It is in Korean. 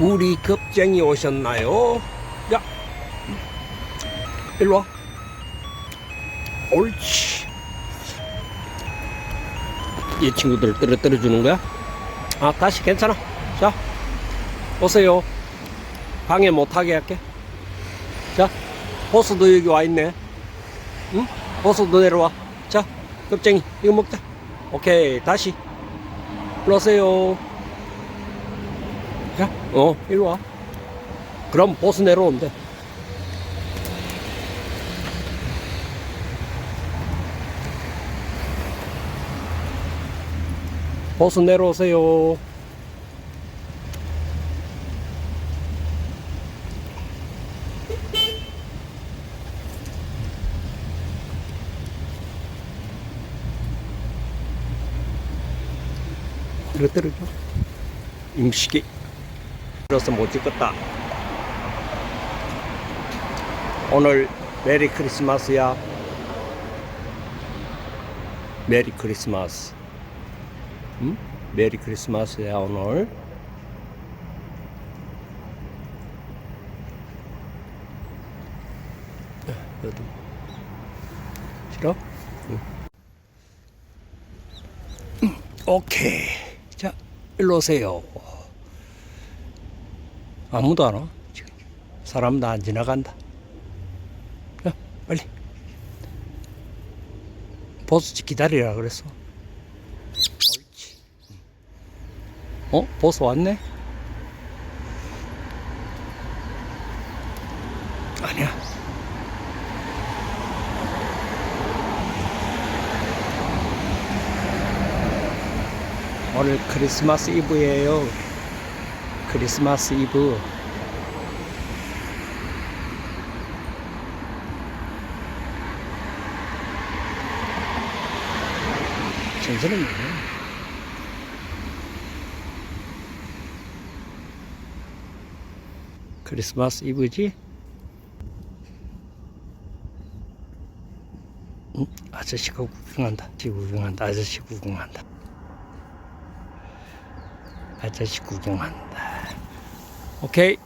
우리 급쟁이 오셨나요? 야, 일로 와. 옳지. 이 친구들 떨어뜨려 주는 거야? 아, 다시 괜찮아. 자, 오세요. 방해 못하게 할게. 자, 보스도 여기 와 있네. 응? 보스도 내려와. 자, 급쟁이, 이거 먹자. 오케이, 다시. 오세요. 자, 어, 일로 와. 그럼 보스 내려온대. 보스 내려오세요. 때려줘. 임시기. 그래서 못 찍었다. 오늘 메리 크리스마스야. 메리 크리스마스. 응? 메리 크리스마스야 오늘. 여기 싫어? 응. 응, 오케이. 자, 일로 오세요. 아무도 안 와. 지금 사람도 안 지나간다. 야, 빨리. 보스 기다리라 그랬어. 옳지. 어? 보스 왔네? 아니야. 오늘 크리스마스 이브예요. 크리스마스 이브. 정신은 뭐야? 크리스마스 이브지? 응? 아저씨가 구경한다. 아저씨 구경한다. 아저씨 구경한다. 아저씨 구경한다. 오케이.